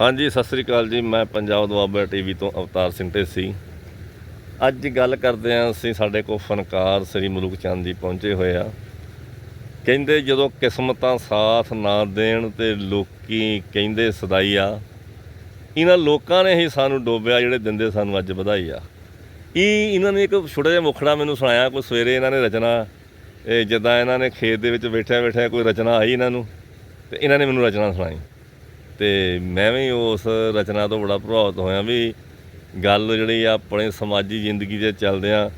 ਹਾਂਜੀ, ਸਤਿ ਸ੍ਰੀ ਅਕਾਲ ਜੀ। ਮੈਂ ਪੰਜਾਬ ਦੁਆਬਾ ਟੀਵੀ ਤੋਂ ਅਵਤਾਰ ਸਿੰਘ ਢੇਸੀ। ਅੱਜ ਗੱਲ ਕਰਦੇ ਹਾਂ, ਅਸੀਂ ਸਾਡੇ ਕੋਲ ਫਨਕਾਰ ਸ੍ਰੀ ਮਲੂਕ ਚੰਦ ਜੀ ਪਹੁੰਚੇ ਹੋਏ ਆ। ਕਹਿੰਦੇ ਜਦੋਂ ਕਿਸਮਤਾਂ ਸਾਥ ਨਾ ਦੇਣ ਤੇ ਲੋਕੀ ਕਹਿੰਦੇ ਸਦਾਈ ਆ, ਇਹਨਾਂ ਲੋਕਾਂ ਨੇ ਹੀ ਸਾਨੂੰ ਡੋਬਿਆ, ਜਿਹੜੇ ਦਿੰਦੇ ਸਾਨੂੰ ਅੱਜ ਵਧਾਈ ਆ। ਇਹ ਇਹਨਾਂ ਨੇ ਇੱਕ ਛੋਟਾ ਜਿਹਾ ਮੁਖੜਾ ਮੈਨੂੰ ਸੁਣਾਇਆ, ਕੋਈ ਸਵੇਰੇ ਇਹਨਾਂ ਨੇ ਰਚਨਾ, ਇਹ ਜਿੱਦਾਂ ਇਹਨਾਂ ਨੇ ਖੇਤ ਦੇ ਵਿੱਚ ਬੈਠਿਆ ਬੈਠਿਆ ਕੋਈ ਰਚਨਾ ਆਈ ਇਹਨਾਂ ਨੂੰ, ਤੇ ਇਹਨਾਂ ਨੇ ਮੈਨੂੰ ਰਚਨਾ ਸੁਣਾਈ। ਤੇ ਮੈਂ ਵੀ ਉਸ ਰਚਨਾ ਤੋਂ ਬੜਾ ਪ੍ਰਭਾਵਿਤ ਹੋਇਆ ਵੀ ਗੱਲ ਜਿਹੜੀ ਆ ਆਪਣੇ ਸਮਾਜੀ ਜ਼ਿੰਦਗੀ ਦੇ ਚੱਲਦਿਆਂ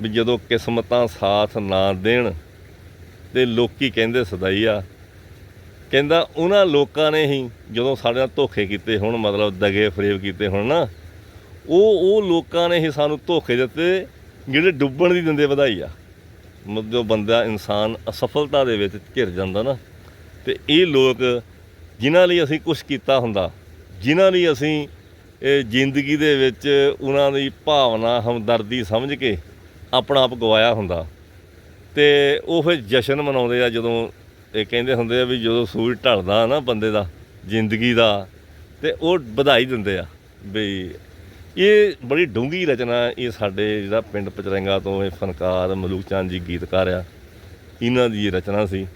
ਵੀ ਜਦੋਂ ਕਿਸਮਤਾਂ ਸਾਥ ਨਾ ਦੇਣ ਤੇ ਲੋਕੀ ਕਹਿੰਦੇ ਸਦਾਈ ਆ। ਕਹਿੰਦਾ ਉਹਨਾਂ ਲੋਕਾਂ ਨੇ ਹੀ ਜਦੋਂ ਸਾਡੇ ਨਾਲ ਧੋਖੇ ਕੀਤੇ ਹੁਣ, ਮਤਲਬ ਦਗੇ ਫਰੇਬ ਕੀਤੇ ਹੁਣ ਨਾ, ਉਹ ਉਹ ਲੋਕਾਂ ਨੇ ਹੀ ਸਾਨੂੰ ਧੋਖੇ ਦਿੱਤੇ ਜਿਹੜੇ ਡੁੱਬਣ ਦੀ ਦਿੰਦੇ ਵਧਾਈ ਆ। ਮਤਲਬ ਬੰਦਾ ਇਨਸਾਨ ਅਸਫਲਤਾ ਦੇ ਵਿੱਚ ਘਿਰ ਜਾਂਦਾ ਨਾ, ਤੇ ਇਹ ਲੋਕ ਜਿਨ੍ਹਾਂ ਲਈ ਅਸੀਂ ਕੁਝ ਕੀਤਾ ਹੁੰਦਾ, ਜਿਨ੍ਹਾਂ ਲਈ ਅਸੀਂ ਇਹ ਜ਼ਿੰਦਗੀ ਦੇ ਵਿੱਚ ਉਹਨਾਂ ਦੀ ਭਾਵਨਾ, ਹਮਦਰਦੀ ਸਮਝ ਕੇ ਆਪਣਾ ਆਪ ਗਵਾਇਆ ਹੁੰਦਾ। ਤੇ ਉਹ ਫਿਰ ਜਸ਼ਨ ਮਨਾਉਂਦੇ ਆ ਜਦੋਂ ਇਹ ਕਹਿੰਦੇ ਹੁੰਦੇ ਆ ਵੀ ਜਦੋਂ ਸੂਰਜ ਢਲਦਾ ਨਾ ਬੰਦੇ ਦਾ, ਜ਼ਿੰਦਗੀ ਦਾ, ਤੇ ਉਹ ਵਧਾਈ ਦਿੰਦੇ ਆ ਵੀ ਇਹ ਬੜੀ ਡੂੰਘੀ ਰਚਨਾ ਇਹ ਸਾਡੇ ਜਿਹੜਾ ਪਿੰਡ ਪਚਰੰਗਾ ਤੋਂ ਇਹ ਫਨਕਾਰ ਮਲੂਕ ਚੰਦ ਜੀ ਗੀਤਕਾਰ ਆ, ਇਹਨਾਂ ਦੀ ਇਹ ਰਚਨਾ ਸੀ।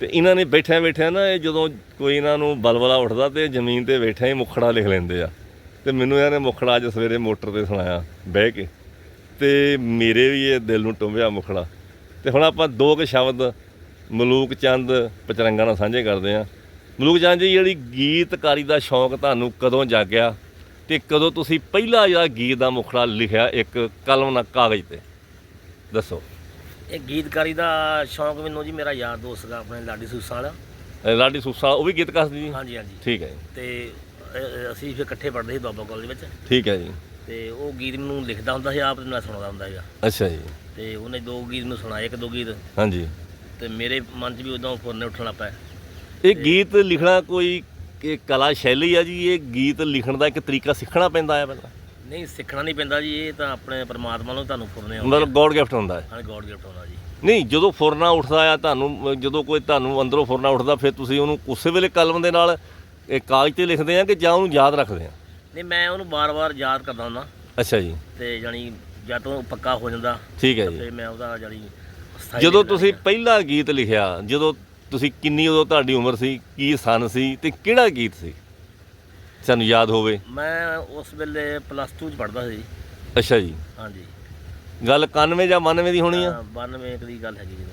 ਤੇ ਇਹਨਾਂ ਨੇ ਬੈਠਿਆਂ ਬੈਠਿਆਂ ਨਾ ਇਹ ਜਦੋਂ ਕੋਈ ਇਹਨਾਂ ਨੂੰ ਬਲਬਲਾ ਉੱਠਦਾ ਤੇ ਜ਼ਮੀਨ ਤੇ ਬੈਠਿਆਂ ਹੀ ਮੁਖੜਾ ਲਿਖ ਲੈਂਦੇ ਆ। ਤੇ ਮੈਨੂੰ ਇਹਨਾਂ ਨੇ ਮੁਖੜਾ ਅੱਜ ਸਵੇਰੇ ਮੋਟਰ ਤੇ ਸੁਣਾਇਆ, ਬਹਿ ਕੇ। ਤੇ ਮੇਰੇ ਵੀ ਇਹ ਦਿਲ ਨੂੰ ਟੁੰਬਿਆ ਮੁਖੜਾ। ਤੇ ਹੁਣ ਆਪਾਂ ਦੋ ਕੁ ਸ਼ਬਦ ਮਲੂਕ ਚੰਦ ਪਚਰੰਗਾ ਨਾਲ ਸਾਂਝੇ ਕਰਦੇ ਆ ਮਲੂਕ ਚੰਦ ਜੀ, ਜਿਹੜੀ ਗੀਤਕਾਰੀ ਦਾ ਸ਼ੌਂਕ ਤੁਹਾਨੂੰ ਕਦੋਂ ਜਾਗਿਆ ਤੇ ਕਦੋਂ ਤੁਸੀਂ ਪਹਿਲਾ ਜਿਹੜਾ ਗੀਤ ਦਾ ਮੁਖੜਾ ਲਿਖਿਆ ਇੱਕ ਕਲਮ ਨਾਲ ਕਾਗਜ਼ ਤੇ? ਦੱਸੋ। ਇਹ ਗੀਤਕਾਰੀ ਦਾ ਸ਼ੌਂਕ ਮੈਨੂੰ ਜੀ ਮੇਰਾ ਯਾਰ ਦੋਸਤ ਸੀਗਾ ਆਪਣੇ ਲਾਡੀ ਸੂਸਾਂ ਵਾਲਾ। ਲਾਡੀ ਸੁਸਾ ਉਹ ਵੀ ਗੀਤਕਾਰ ਸੀ ਜੀ? ਹਾਂਜੀ ਹਾਂਜੀ। ਠੀਕ ਹੈ ਜੀ। ਤੇ ਅ, ਅਸੀਂ ਫਿਰ ਇਕੱਠੇ ਪੜ੍ਹਦੇ ਸੀ ਬਾਬਾ ਕਾਲਜ ਵਿੱਚ। ਠੀਕ ਹੈ ਜੀ। ਤੇ ਉਹ ਗੀਤ ਮੈਨੂੰ ਲਿਖਦਾ ਹੁੰਦਾ ਸੀ ਆਪ ਤੇ ਮੈਂ ਸੁਣਾਉਂਦਾ ਹੁੰਦਾ ਸੀਗਾ। ਅੱਛਾ ਜੀ। ਤੇ ਉਹਨੇ ਦੋ ਗੀਤ ਮੈਨੂੰ ਸੁਣਾਏ ਇੱਕ ਦੋ ਗੀਤ। ਹਾਂਜੀ। ਤੇ ਮੇਰੇ ਮਨ 'ਚ ਵੀ ਉਦੋਂ ਫੁਰਨੇ ਉੱਠਣ ਲੱਗ ਪਏ ਇਹ ਗੀਤ ਲਿਖਣਾ ਕੋਈ ਇਹ ਕਲਾ ਸ਼ੈਲੀ ਆ ਜੀ ਇਹ ਗੀਤ ਲਿਖਣ ਦਾ ਇੱਕ ਤਰੀਕਾ ਸਿੱਖਣਾ ਪੈਂਦਾ ਹੈ ਪਹਿਲਾਂ। ਨਹੀਂ ਸਿੱਖਣਾ ਨਹੀਂ ਪੈਂਦਾ ਜੀ ਇਹ ਤਾਂ ਆਪਣੇ ਪਰਮਾਤਮਾ ਨੂੰ ਤੁਹਾਨੂੰ ਫੁਰਨੇ ਆਉਂਦੇ ਮਤਲਬ ਗੋਡ ਗਿਫਟ ਹੁੰਦਾ ਹੈ। ਹਾਂ ਗੋਡ ਗਿਫਟ ਆਉਂਦਾ ਜੀ। ਨਹੀਂ ਜਦੋਂ ਫੁਰਨਾ ਉੱਠਦਾ ਆ ਤੁਹਾਨੂੰ ਜਦੋਂ ਕੋਈ ਤੁਹਾਨੂੰ ਅੰਦਰੋਂ ਫੁਰਨਾ ਉੱਠਦਾ ਫਿਰ ਤੁਸੀਂ ਉਹਨੂੰ ਉਸੇ ਵੇਲੇ ਕਲਮ ਦੇ ਨਾਲ ਇਹ ਕਾਗਜ਼ ਤੇ ਲਿਖਦੇ ਆ ਕਿ ਜਾਂ ਉਹਨੂੰ ਯਾਦ ਰੱਖਦੇ ਆ? ਨਹੀਂ ਮੈਂ ਉਹਨੂੰ ਬਾਰ-ਬਾਰ ਯਾਦ ਕਰਦਾ ਹੁੰਦਾ। ਅੱਛਾ ਜੀ। ਤੇ ਜਾਨੀ ਜਦ ਤੋਂ ਪੱਕਾ ਹੋ ਜਾਂਦਾ। ਠੀਕ ਹੈ ਜੀ। ਤੇ ਮੈਂ ਉਹਦਾ ਜਾਨੀ ਸਥਾਈ ਜਦੋਂ ਤੁਸੀਂ। ਪਹਿਲਾ ਗੀਤ ਲਿਖਿਆ ਜਦੋਂ ਤੁਸੀਂ ਕਿੰਨੀ ਉਦੋਂ ਤੁਹਾਡੀ ਉਮਰ ਸੀ ਕੀ ਸਨ ਸੀ ਤੇ ਕਿਹੜਾ ਗੀਤ ਸੀ? ਸਾਨੂੰ ਯਾਦ ਹੋਵੇ। ਮੈਂ ਉਸ ਵੇਲੇ ਪਲੱਸ 2 ਚ ਪੜ੍ਹਦਾ ਸੀ। ਅੱਛਾ ਜੀ। ਹਾਂਜੀ। ਗੱਲ 91 ਜਾਂ 92 ਦੀ ਹੋਣੀ ਆ? ਅਹ 92 ਕੁ ਦੀ ਗੱਲ ਹੈਗੀ ਜੀ।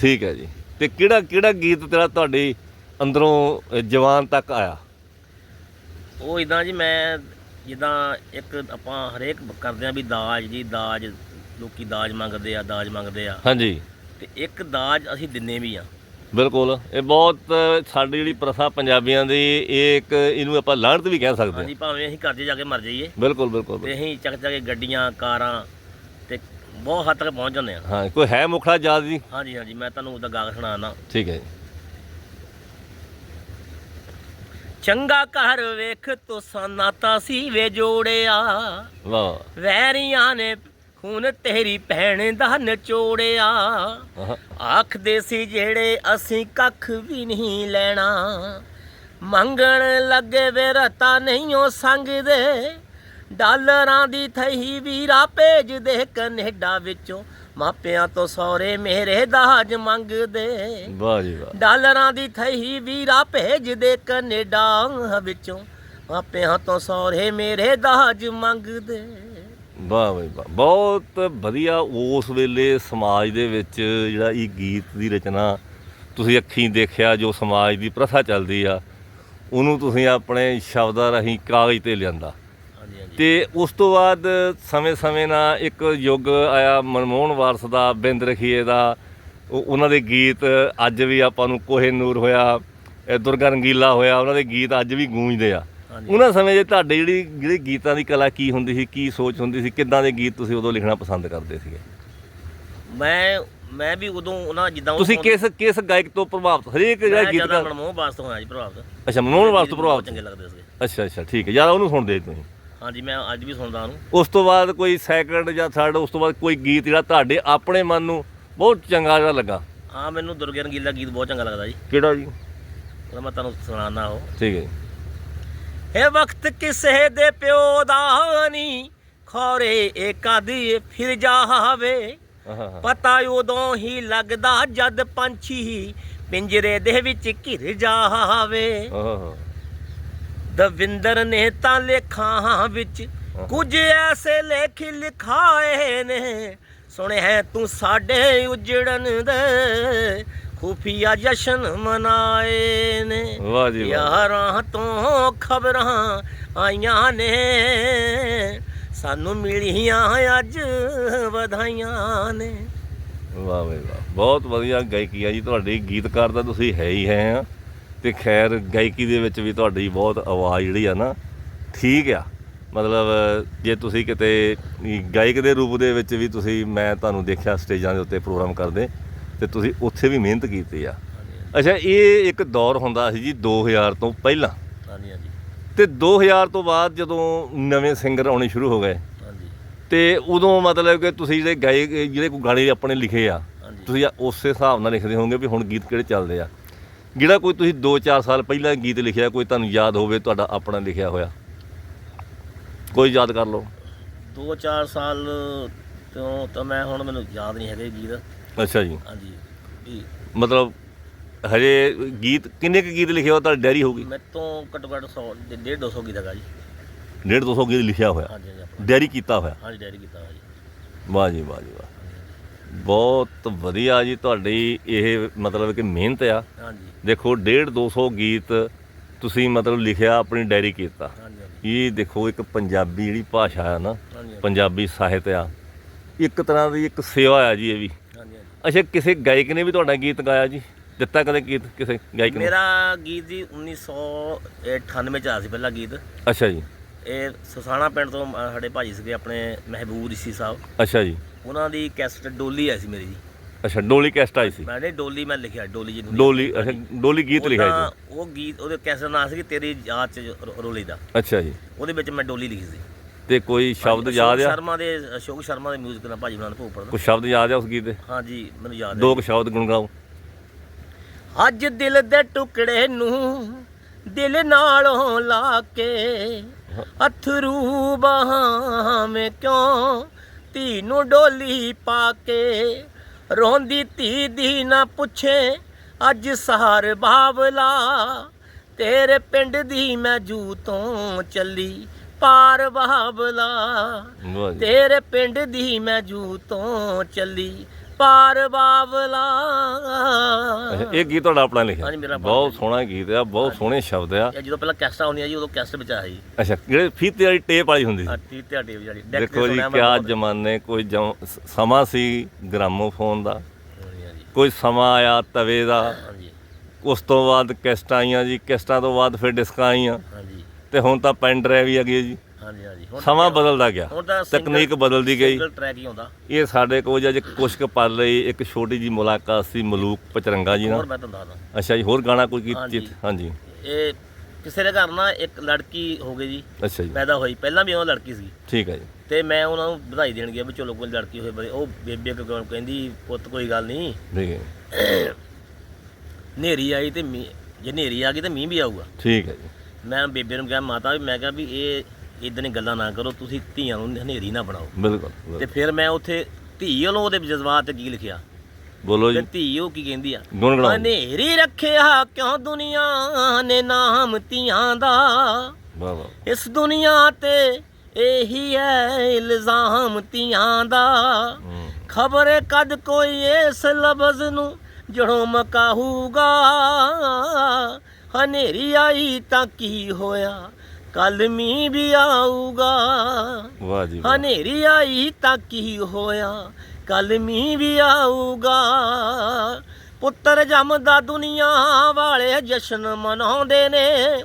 ਠੀਕ ਹੈ ਜੀ। ਤੇ ਕਿਹੜਾ ਕਿਹੜਾ ਗੀਤ ਤੇਰਾ ਤੁਹਾਡੇ ਅੰਦਰੋਂ ਅ, ਜਵਾਨ ਤੱਕ ਆਇਆ? ਉਹ ਇਦਾਂ ਜੀ ਮੈਂ ਜਿੱਦਾਂ ਇੱਕ ਆਪਾਂ ਹਰੇਕ ਕਰਦੇ ਆ ਵੀ ਦਾਜ ਜੀ ਦਾਜ ਲੋਕੀ ਦਾਜ ਮੰਗਦੇ ਆ ਦਾਜ ਮੰਗਦੇ ਆ। ਹਾਂਜੀ। ਤੇ ਇੱਕ ਦਾਜ ਅਸੀਂ ਦਿੰਨੇ ਵੀ ਆ। ਬਿਲਕੁਲ। ਇਹ ਬਹੁਤ ਸਾਡੀ ਜਿਹੜੀ ਪ੍ਰਥਾ ਪੰਜਾਬੀਆਂ ਦੀ ਇਹ ਇੱਕ ਇਹਨੂੰ ਆਪਾਂ ਲਾਹਣਤ ਵੀ ਕਹਿ ਸਕਦੇ ਹਾਂਜੀ ਹਾਂ ਭਾਵੇਂ ਅਸੀਂ ਘਰ 'ਚ ਜਾ ਕੇ ਮਰ ਜਾਈਏ। ਬਿਲਕੁਲ ਬਿਲਕੁਲ ਤੇ ਅਸੀਂ ਚੱਕ ਚੱਕ ਕੇ ਗੱਡੀਆਂ ਕਾਰਾਂ ਤੇ ਬਹੁਤ ਹੱਦ ਤੱਕ ਪਹੁੰਚ ਜਾਂਦੇ ਆ ਹਾਂ ਕੋਈ ਹੈ ਮੁਖੜਾ ਯਾਦ ਜੀ? ਹਾਂਜੀ ਹਾਂਜੀ ਮੈਂ ਤੁਹਾਨੂੰ ਉਹਦਾ ਗਾਗ ਸੁਣਾਉਣਾ ਠੀਕ ਹੈ ਜੀ। ਚੰਗਾ ਘਰ ਵੇਖ ਤੋ ਨਾਤਾ ਸੀ ਵੇ ਜੋੜਿਆ। ਵਾਹ। ਵੈਰੀਆਂ ਨੇ ਖੂਨ ਤੇਰੀ ਭੈਣ ਦਾ ਨਚੋੜਿਆ ਆਖਦੇ ਸੀ ਜਿਹੜੇ ਅਸੀਂ ਕੱਖ ਵੀ ਨਹੀਂ ਲੈਣਾ। ਮੰਗਣ ਲੱਗੇ ਵੇ ਰਤਾ ਨਹੀਂ ਉਹ ਸੰਗਦੇ। ਡਾਲਰਾਂ ਦੀ ਥਈ ਵੀਰਾ ਭੇਜਦੇ ਕੈਨੇਡਾ ਵਿੱਚੋਂ। ਮਾਪਿਆਂ ਤੋਂ ਸੌਰੇ ਮੇਰੇ ਦਾਜ ਮੰਗਦੇ। ਵਾਹ ਜੀ ਵਾਹ। ਡਾਲਰਾਂ ਦੀ ਥਈ ਵੀਰਾ ਭੇਜਦੇ ਕੈਨੇਡਾ ਵਿੱਚੋਂ। ਮਾਪਿਆਂ ਤੋਂ ਸੌਰੇ ਮੇਰੇ ਦਾਜ ਮੰਗਦੇ। ਵਾਹ ਬਈ ਵਾਹ। ਬਹੁਤ ਵਧੀਆ ਉਸ ਵੇਲੇ ਸਮਾਜ ਦੇ ਵਿੱਚ ਜਿਹੜਾ ਇਹ ਗੀਤ ਦੀ ਰਚਨਾ ਤੁਸੀਂ ਅੱਖੀਂ ਦੇਖਿਆ ਜੋ ਸਮਾਜ ਦੀ ਪ੍ਰਥਾ ਚੱਲਦੀ ਆ ਉਹਨੂੰ ਤੁਸੀਂ ਆਪਣੇ ਸ਼ਬਦਾਂ ਰਾਹੀਂ ਕਾਗਜ਼ ਤੇ ਲਿਆਂਦਾ। ਤੇ ਉਸ ਤੋਂ ਬਾਅਦ ਸਮੇਂ-ਸਮੇਂ ਨਾਲ ਇੱਕ ਯੁੱਗ ਆਇਆ ਮਨਮੋਹਨ ਵਾਰਸ ਦਾ ਬਿੰਦ ਰਖੀਏ ਦਾ। ਉਹ- ਉਹਨਾਂ ਦੇ ਗੀਤ ਅੱਜ ਵੀ ਆਪਾਂ ਨੂੰ ਕੋਹੇ ਨੂਰ ਹੋਇਆ ਦੁਰਗਾ ਰੰਗੀਲਾ ਹੋਇਆ ਉਹਨਾਂ ਦੇ ਗੀਤ ਅੱਜ ਵੀ ਗੂੰਜਦੇ ਆ। ਉਹਨਾਂ ਸਮੇਂ 'ਚ ਤੁਹਾਡੇ ਜਿਹੜੀ ਜਿਹੜੀ ਗੀਤਾਂ ਦੀ ਕਲਾ ਕੀ ਹੁੰਦੀ ਸੀ ਕੀ ਸੋਚ ਹੁੰਦੀ ਸੀ ਕਿੱਦਾਂ ਦੇ ਗੀਤ ਤੁਸੀਂ ਉਦੋਂ ਲਿਖਣਾ ਪਸੰਦ ਕਰਦੇ ਸੀਗੇ? ਮੈਂ ਮੈਂ ਵੀ ਉਦੋਂ ਉਹਨਾਂ ਜਿੱਦਾਂ ਤੁਸੀਂ ਕਿਸ ਕਿਸ ਗਾਇਕ ਤੋਂ ਪ੍ਰਭਾਵਿਤ ਹਰੇਕ ਜਿਹੜਾ ਮੈਂ ਜ਼ਿਆਦਾ ਗੀਤਕਾਰ ਮਨਮੋਹ ਬਾਸ ਤੋਂ ਹੋਇਆ ਜੀ ਪ੍ਰਭਾਵਿਤ। ਅੱਛਾ ਮਨਮੋਹਨ ਵਾਰਸ ਤੋਂ ਪ੍ਰਭਾਵਿਤ। ਚੰਗੇ ਲੱਗਦੇ ਸੀਗੇ। ਅੱਛਾ ਅੱਛਾ ਠੀਕ ਹੈ। ਜ਼ਿਆਦਾ ਉਹਨੂੰ ਸੁਣਦੇ ਸੀ ਤੁਸੀਂ? ਹਾਂਜੀ ਮੈਂ ਅੱਜ ਵੀ ਸੁਣਦਾ ਉਹਨੂੰ। ਉਸ ਤੋਂ ਬਾਅਦ ਕੋਈ ਸੈਕੰਡ ਜਾਂ ਥਰਡ ਉਸ ਤੋਂ ਬਾਅਦ ਕੋਈ ਗੀਤ ਜਿਹੜਾ ਤੁਹਾਡੇ ਆਪਣੇ ਮਨ ਨੂੰ ਬਹੁਤ ਚੰਗਾ ਜਿਹੜਾ ਲੱਗਾ? ਹਾਂ ਮੈਨੂੰ ਦੁਰਗੇ ਰੰਗੀਲਾ ਗੀਤ ਬਹੁਤ ਚੰਗਾ ਲੱਗਦਾ ਜੀ। ਕਿਹੜਾ ਜੀ? ਮੈਂ ਤੁਹਾਨੂੰ ਸੁਣਾਉਣਾ ਉਹ। ਠੀਕ ਹੈ ਜੀ। ਇਹ ਵਕਤ ਕਿਸੇ ਦੇ ਪਿਓ ਦਾ ਨਹੀਂ ਖੌਰੇ ਇਹ ਕਦੀ ਫਿਰ ਜਾਵੇ। ਪਤਾ ਉਦੋਂ ਹੀ ਲੱਗਦਾ ਜਦ ਪੰਛੀ ਪਿੰਜਰੇ ਦੇ ਵਿੱਚ ਘਿਰ ਜਾਵੇ। ਦਵਿੰਦਰ ਨੇ ਤਾਂ ਲੇਖਾਂ ਵਿੱਚ ਕੁਝ ਐਸੇ ਲੇਖ ਲਿਖਾਏ ਨੇ। ਸੁਣਿਆ ਤੂੰ ਸਾਡੇ ਉਜੜਨ ਦੇ ਖੂਫੀਆ ਜਸ਼ਨ ਮਨਾਏ ਨੇ। ਵਾਹ ਜੀ ਵਾਹ। ਯਾਰਾਂ ਤੋਂ ਖਬਰਾਂ ਆਈਆਂ ਨੇ। ਸਾਨੂੰ ਮਿਲੀਆਂ ਅੱਜ ਵਧਾਈਆਂ ਨੇ। ਵਾਹ ਬਈ ਵਾਹ ਬਹੁਤ ਵਧੀਆ ਗਾਇਕੀ ਆ ਜੀ ਤੁਹਾਡੀ। ਗੀਤਕਾਰ ਤਾਂ ਤੁਸੀਂ ਹੈ ਹੀ ਹੈ ਆ। ਤੇ ਖੈਰ ਗਾਇਕੀ ਦੇ ਵਿੱਚ ਵੀ ਤੁਹਾਡੀ ਬਹੁਤ ਆਵਾਜ਼ ਜਿਹੜੀ ਆ ਨਾ ਠੀਕ ਆ। ਮਤਲਬ ਜੇ ਤੁਸੀਂ ਕਿਤੇ ਗਾਇਕ ਦੇ ਰੂਪ ਦੇ ਵਿੱਚ ਵੀ ਤੁਸੀਂ ਮੈਂ ਤੁਹਾਨੂੰ ਦੇਖਿਆ ਸਟੇਜਾਂ ਦੇ ਉੱਤੇ ਪ੍ਰੋਗਰਾਮ ਕਰਦੇ ਤੇ ਤੁਸੀਂ ਉੱਥੇ ਵੀ ਮਿਹਨਤ ਕੀਤੀ ਆ। ਅੱਛਾ ਇਹ ਇੱਕ ਦੌਰ ਹੁੰਦਾ ਸੀ ਜੀ 2000 ਤੋਂ ਪਹਿਲਾਂ। ਤੇ 2000 ਤੋਂ ਬਾਅਦ ਜਦੋਂ ਨਵੇਂ ਸਿੰਗਰ ਆਉਣੇ ਸ਼ੁਰੂ ਹੋ ਗਏ। ਹਾਂਜੀ। ਤੇ ਉਦੋਂ ਮਤਲਬ ਕਿ ਤੁਸੀਂ ਜਿਹੜੇ ਗਾਇਕ ਜਿਹੜੇ ਕੋਈ ਗਾਣੇ ਆਪਣੇ ਲਿਖੇ ਆ ਤੁਸੀਂ ਉਸੇ ਹਿਸਾਬ ਨਾਲ ਲਿਖਦੇ ਹੋਵੋਗੇ ਵੀ ਹੁਣ ਗੀਤ ਕਿਹੜੇ ਚੱਲਦੇ ਆ। ਜਿਹੜਾ ਕੋਈ ਤੁਸੀਂ 2-4 ਸਾਲ ਪਹਿਲਾਂ ਗੀਤ ਲਿਖਿਆ ਕੋਈ ਤੁਹਾਨੂੰ ਯਾਦ ਹੋਵੇ ਤੁਹਾਡਾ ਆਪਣਾ ਲਿਖਿਆ ਹੋਇਆ। ਕੋਈ ਯਾਦ ਕਰ ਲਓ। 2-4 ਸਾਲ ਤੋਂ ਤਾਂ ਮੈਂ ਹੁਣ ਮੈਨੂੰ ਯਾਦ ਨਹੀਂ ਹੈਗੇ ਗੀਤ। ਅੱਛਾ ਜੀ। ਹਾਂਜੀ। ਮਤਲਬ ਹਜੇ ਗੀਤ ਕਿੰਨੇ ਕੁ ਗੀਤ ਲਿਖੇ ਹੋ ਤੁਹਾਡੀ ਡੈਰੀ ਹੋਊਗੀ? ਮੈਂ ਤੋਂ ਘੱਟੋ ਘੱਟ 100 ਡੇਢ 200 ਗੀਤ ਹੈਗਾ ਜੀ। 150 ਗੀਤ ਲਿਖਿਆ ਹੋਇਆ? ਹਾਂਜੀ ਹਾਂਜੀ ਆਪਣਾ ਡੈਰੀ ਕੀਤਾ ਹੋਇਆ? ਹਾਂਜੀ ਡਾਇਰੀ ਕੀਤਾ ਹੋਇਆ ਜੀ। ਵਾਹ ਜੀ ਵਾਹ ਜੀ ਵਾਹ। ਬਹੁਤ ਵਧੀਆ ਜੀ ਤੁਹਾਡੀ ਇਹ ਮਤਲਬ ਕਿ ਮਿਹਨਤ ਆ। ਹਾਂਜੀ। ਦੇਖੋ 1.5 200 ਗੀਤ ਤੁਸੀਂ ਮਤਲਬ ਲਿਖਿਆ ਆਪਣੀ ਡਾਇਰੀ ਕੀਤਾ। ਹਾਂਜੀ ਹਾਂਜੀ। ਇਹ ਦੇਖੋ ਇੱਕ ਪੰਜਾਬੀ ਜਿਹੜੀ ਭਾਸ਼ਾ ਆ ਨਾ ਹਾਂਜੀ ਪੰਜਾਬੀ ਸਾਹਿਤ ਆ। ਇੱਕ ਤਰ੍ਂ ਦੀ ਇੱਕ ਸੇਵਾ ਆ ਜੀ ਇਹ ਵੀ। ਹਾਂਜੀ ਹਾਂਜੀ। ਅੱਛਾ ਕਿਸੇ ਗਾਇਕ ਨੇ ਵੀ ਤੁਹਾਡਾ ਗੀਤ ਗਾਇਆ ਜੀ? ਦਿੱਤਾ ਕਦੇ ਗੀਤ ਕਿਸੇ ਗਾਇਕ ਨੇ? ਮੇਰਾ ਗੀਤ ਜੀ 1998 ਚ ਆਇਆ ਸੀ ਪਹਿਲਾ ਗੀਤ। ਅੱਛਾ ਜੀ। ਇਹ ਸਸਾਣਾ ਪਿੰਡ ਤੋਂ ਅ, ਸਾਡੇ ਭਾਜੀ ਸੀਗੇ ਆਪਣੇ ਮਹਿਬੂਬ ਰਿਸ਼ੀ ਸਾਹਿਬ। ਅੱਛਾ ਜੀ। ਉਹਨਾਂ ਦੀ ਕੈਸਟ ਡੋਲੀ ਆਈ ਸੀ ਮੇਰੀ ਜੀ। ਅੱਛਾ ਡੋਲੀ ਕੈਸਟ ਆਈ ਸੀ? ਮੈਂ ਡੋਲੀ ਮੈਂ ਲਿਖਿਆ ਡੋਲੀ ਜੀ ਨੂੰ ਡੋਲੀ ਅੱਛਾ ਡੋਲੀ ਗੀਤ ਲਿਖਿਆ ਉਹਦਾ- ਉਹ ਗੀਤ ਉਹਦੇ ਕੈਸਟ ਦਾ ਨਾਂ ਸੀ ਤੇਰੀ ਯਾਦ ਚ ਰੋ- ਰੋਲੀ ਦਾ। ਜੀ ਅੱਛਾ ਜੀ। ਉਹਦੇ ਵਿੱਚ ਮੈਂ ਡੋਲੀ ਲਿਖੀ ਸੀ। ਤੇ ਕੋਈ ਸ਼ਬਦ ਅਸ਼ੋਕ ਯਾਦ ਆ? ਸ਼ਰਮਾ ਦੇ ਅਸ਼ੋਕ ਸ਼ਰਮਾ ਦੇ 뮤직 ਨਾਲ ਭਾਜੀ ਬਣਾਉਣ ਭੋਪੜ ਦਾ ਕੋਈ ਸ਼ਬਦ ਯਾਦ ਆ ਉਸ ਗੀਤ ਦੇ? ਹਾਂਜੀ ਮੈਨੂੰ ਯਾਦ ਹੈ ਦੋ ਕੁ ਸ਼ਬਦ ਗੁਣਗਾਓ। ਅੱਜ ਦਿਲ ਦੇ ਟੁਕੜੇ ਨੂੰ ਦਿਲ ਨਾਲੋਂ ਲਾ ਕੇ ਅਥਰੂ ਬਹਾਵੇਂ ਕਿਉਂ? ਧੀ ਨੂੰ ਡੋਲੀ ਪਾ ਕੇ ਰੋਂਦੀ ਧੀ ਦੀ ਨਾ ਪੁੱਛੇ ਅੱਜ ਸਹਾਰ ਬਾਵਲਾ ਤੇਰੇ ਪਿੰਡ ਦੀ ਮੈਂ ਜੂ ਤੋਂ ਚੱਲੀ ਪਾਰ ਬਾਵਲਾ। ਤੇਰੇ ਪਿੰਡ ਦੀ ਮੈਂ ਜੂ ਤੋਂ ਚੱਲੀ ਪਾਰ ਬਾਵਲਾ ਅੱਛਾ ਇਹ ਗੀਤ ਤੁਹਾਡਾ ਆਪਣਾ ਲਿਖਿਆ। ਹਾਂਜੀ, ਮੇਰਾ ਆਪਣਾ ਬਹੁਤ ਸੋਹਣਾ ਗੀਤ ਆ ਬਹੁਤ ਸੋਹਣੇ ਸ਼ਬਦ ਆ। ਇਹ ਜਦੋਂ ਪਹਿਲਾਂ ਕੈਸਟਾ ਹੁੰਦੀਆਂ ਜੀ ਉਦੋਂ ਕੈਸਟ ਵਿੱਚ ਆਇਆ ਜੀ ਅੱਛਾ ਜਿਹੜੇ ਫੀਤੇ ਵਾਲੀ ਟੇਪ ਵਾਲੀ ਹੁੰਦੀ ਸੀ। ਆ ਟੀ ਤੇ ਟੀ ਵਾਲੀ ਡੈਕ ਦੇਖੋ ਜੀ ਕਿਆ ਜਮਾਨੇ ਕੋਈ ਜਮ- ਸ- ਸਮਾਂ ਸੀ ਗ੍ਰਾਮੋਫੋਨ ਦਾ। ਹਾਂਜੀ ਕੋਈ ਸਮਾਂ ਆਇਆ ਤਵੇ ਦਾ। ਹਾਂਜੀ। ਉਸ ਤੋਂ ਬਾਅਦ ਕੈਸਟਾਂ ਆਈਆਂ ਜੀ ਕੈਸਟਾਂ ਤੋਂ ਬਾਅਦ ਫਿਰ ਡਿਸਕਾਂ ਆਈਆਂ। ਹਾਂਜੀ। ਤੇ ਹੁਣ ਤਾਂ ਪੈਨ ਡਰਾਈਵ ਹੀ ਆ ਗਈ ਹੈ ਜੀ। ਹਾਂਜੀ ਹਾਂਜੀ। ਹੁਣ ਸਮਾਂ ਬਦਲਦਾ ਗਿਆ। ਹੁਣ ਤਾਂ ਤਕਨੀਕ ਬਦਲਦੀ ਗਈ। ਸਿੰਗਲ ਟਰੈਕ ਹੀ ਆਉਂਦਾ। ਇਹ ਸਾਡੇ ਕੋਲ ਅੱਜ ਕੁਛ ਕੁ ਪਲ ਲਈ ਇੱਕ ਛੋਟੀ ਜੀ ਮੁਲਾਕਾਤ ਸੀ ਮਲੂਕ ਪਚਰੰਗਾ ਜੀ ਹੋਰ ਨਾਲ ਮੈਂ ਤੁਹਾਨੂੰ ਦੱਸਦਾ। ਅੱਛਾ ਜੀ ਹੋਰ ਗਾਣਾ ਕੋਈ ਹਾਂਜੀ। ਗੀਤ ਹਾਂਜੀ। ਇਹ ਕਿਸੇ ਦੇ ਘਰ ਨਾ ਇੱਕ ਲੜਕੀ ਹੋ ਗਈ ਜੀ ਅੱਛਾ ਜੀ। ਪੈਦਾ ਹੋਈ। ਪਹਿਲਾਂ ਵੀ ਉਹ ਲੜਕੀ ਸੀ। ਠੀਕ ਹੈ ਜੀ। ਤੇ ਮੈਂ ਉਹਨਾਂ ਨੂੰ ਵਧਾਈ ਦੇਣ ਗਿਆ ਵੀ ਚਲੋ ਕੋਈ ਲੜਕੀ ਹੋਏ ਬਈ। ਉਹ ਬੇਬੇ ਅੱਗੇ ਕੋਲ ਕਹਿੰਦੀ ਪੁੱਤ ਕੋਈ ਗੱਲ ਨਹੀਂ। ਠੀਕ ਹੈ। ਹਨੇਰੀ ਆਈ ਤੇ ਮੀਂਹ ਜੇ ਹਨੇਰੀ ਆ ਗਈ ਤੇ ਮੀਂਹ ਵੀ ਆਊਗਾ। ਠੀਕ ਹੈ ਜੀ। ਮੈਂ ਬੇਬੇ ਨੂੰ ਕਿਹਾ ਮਾਤਾ ਵੀ ਮੈਂ ਕਿਹਾ ਵੀ ਇਹ ਇਦਾਂ ਦੀ ਗੱਲਾਂ ਨਾ ਕਰੋ ਤੁਸੀਂ ਧੀਆਂ ਨੂੰ ਹਨੇਰੀ ਨਾ ਬਣਾਓ। ਬਿਲਕੁਲ ਤੇ ਬਿਲਕੁਲ। ਫਿਰ ਮੈਂ ਉੱਥੇ ਧੀ ਵੱਲੋਂ ਉਹਦੇ ਜਜ਼ਬਾਤ ਤੇ ਕੀ ਲਿਖਿਆ? ਬੋਲੋ ਤੇ ਜੀ ਧੀ ਉਹ ਕੀ ਕਹਿੰਦੀ ਆ? ਗੁਣ ਗਣਾਓ। ਹਨੇਰੀ ਰੱਖਿਆ ਕਿਉਂ ਦੁਨੀਆ ਨੇ ਨਾਮ ਧੀਆਂ ਦਾ? ਵਾਹ ਵਾਹ। ਇਸ ਦੁਨੀਆ ਤੇ ਇਹੀ ਹੈ ਇਲਜ਼ਾਮ ਧੀਆਂ ਦਾ। ਹੂੰ। ਖਬਰ ਕਦ ਕੋਈ ਇਸ ਲਫ਼ਜ਼ ਨੂੰ ਜੜੋਂ ਮਕਾਹੂਗਾ ਹਨੇਰੀ ਆਈ ਤਾਂ ਕੀ ਹੋਇਆ? ਕੱਲ ਮੀਂਹ ਵੀ ਆਊਗਾ। ਵਾਹ ਜੀ ਵਾਹ। ਹਨੇਰੀ ਆਈ ਤਾਂ ਕੀ ਹੋਇਆ ਕੱਲ ਮੀਂਹ ਵੀ ਆਊਗਾ। ਪੁੱਤਰ ਜੰਮਦਾ ਦੁਨੀਆ ਵਾਲੇ ਜਸ਼ਨ ਮਨਾਉਂਦੇ ਨੇ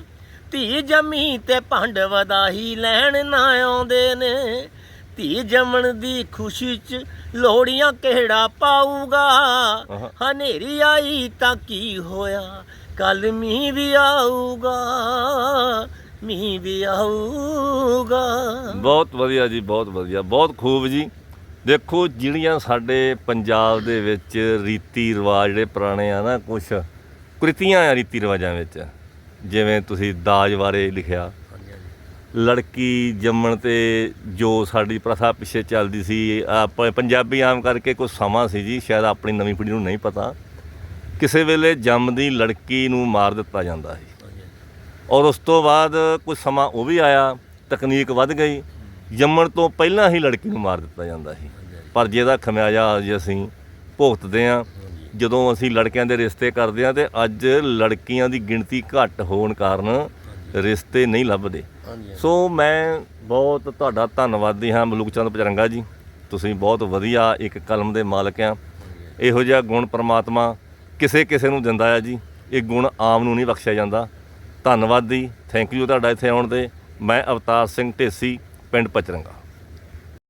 ਧੀ ਜੰਮੀ ਤੇ ਭੰਡ ਵਧਾਈ ਲੈਣ ਨਾ ਆਉਂਦੇ ਨੇ। ਧੀ ਜੰਮਣ ਦੀ ਖੁਸ਼ੀ 'ਚ ਲੋੜੀਆਂ ਕਿਹੜਾ ਪਾਊਗਾ? ਆਹਾ। ਹਨੇਰੀ ਆਈ ਤਾਂ ਕੀ ਹੋਇਆ ਕੱਲ ਮੀਂਹ ਵੀ ਆਊਗਾ। ਮੀਂਹ ਵੀ ਆਊਗਾ। ਬਹੁਤ ਵਧੀਆ ਜੀ ਬਹੁਤ ਵਧੀਆ ਬਹੁਤ ਖੂਬ ਜੀ। ਦੇਖੋ ਜਿਹੜੀਆਂ ਸਾਡੇ ਪੰਜਾਬ ਦੇ ਵਿੱਚ ਰੀਤੀ ਰਿਵਾਜ ਜਿਹੜੇ ਪੁਰਾਣੇ ਆ ਨਾ ਕੁਝ ਕ੍ਰਿਤੀਆਂ ਆ ਰੀਤੀ ਰਿਵਾਜਾਂ ਵਿੱਚ। ਜਿਵੇਂ ਤੁਸੀਂ ਦਾਜ ਬਾਰੇ ਲਿਖਿਆ। ਲੜਕੀ ਜੰਮਣ ਤੇ ਜੋ ਸਾਡੀ ਪ੍ਰਥਾ ਪਿੱਛੇ ਚੱਲਦੀ ਸੀ ਆਪਾਂ ਪੰਜਾਬੀ ਆਮ ਕਰਕੇ ਕੋਈ ਸਮਾਂ ਸੀ ਜੀ ਸ਼ਾਇਦ ਆਪਣੀ ਨਵੀਂ ਪੀੜ੍ਹੀ ਨੂੰ ਨਹੀਂ ਪਤਾ। ਕਿਸੇ ਵੇਲੇ ਜੰਮਦੀ ਲੜਕੀ ਨੂੰ ਮਾਰ ਦਿੱਤਾ ਜਾਂਦਾ ਸੀ। ਔਰ ਉਸ ਤੋਂ ਬਾਅਦ ਕੁਝ ਸਮਾਂ ਉਹ ਵੀ ਆਇਆ ਤਕਨੀਕ ਵੱਧ ਗਈ। ਜੰਮਣ ਤੋਂ ਪਹਿਲਾਂ ਹੀ ਲੜਕੀ ਨੂੰ ਮਾਰ ਦਿੱਤਾ ਜਾਂਦਾ ਸੀ। ਪਰ ਜਿਹਦਾ ਖਮਿਆਜਾ ਅੱਜ ਅਸੀਂ ਭੁਗਤਦੇ ਹਾਂ। ਜਦੋਂ ਅਸੀਂ ਲੜਕਿਆਂ ਦੇ ਰਿਸ਼ਤੇ ਕਰਦੇ ਹਾਂ ਤੇ ਅੱਜ ਲੜਕੀਆਂ ਦੀ ਗਿਣਤੀ ਘੱਟ ਹੋਣ ਕਾਰਨ ਰਿਸ਼ਤੇ ਨਹੀਂ ਲੱਭਦੇ। ਸੋ ਮੈਂ ਬਹੁਤ ਤੁਹਾਡਾ ਧੰਨਵਾਦੀ ਹਾਂ ਮਲੂਕ ਚੰਦ ਪਚਰੰਗਾ ਜੀ। ਤੁਸੀਂ ਬਹੁਤ ਵਧੀਆ ਇੱਕ ਕਲਮ ਦੇ ਮਾਲਕ ਆ ਇਹੋ ਜਿਹਾ ਗੁਣ ਪ੍ਰਮਾਤਮਾ ਕਿਸੇ ਕਿਸੇ ਨੂੰ ਦਿੰਦਾ ਆ ਜੀ। ਇਹ ਗੁਣ ਆਮ ਨੂੰ ਨਹੀਂ ਬਖਸ਼ਿਆ ਜਾਂਦਾ। ਧੰਨਵਾਦ ਜੀ। ਥੈਂਕ ਯੂ ਤੁਹਾਡਾ ਇੱਥੇ ਆਉਣ ਤੇ। ਮੈਂ ਅਵਤਾਰ ਸਿੰਘ ਢੇਸੀ ਪਿੰਡ ਪਚਰੰਗਾ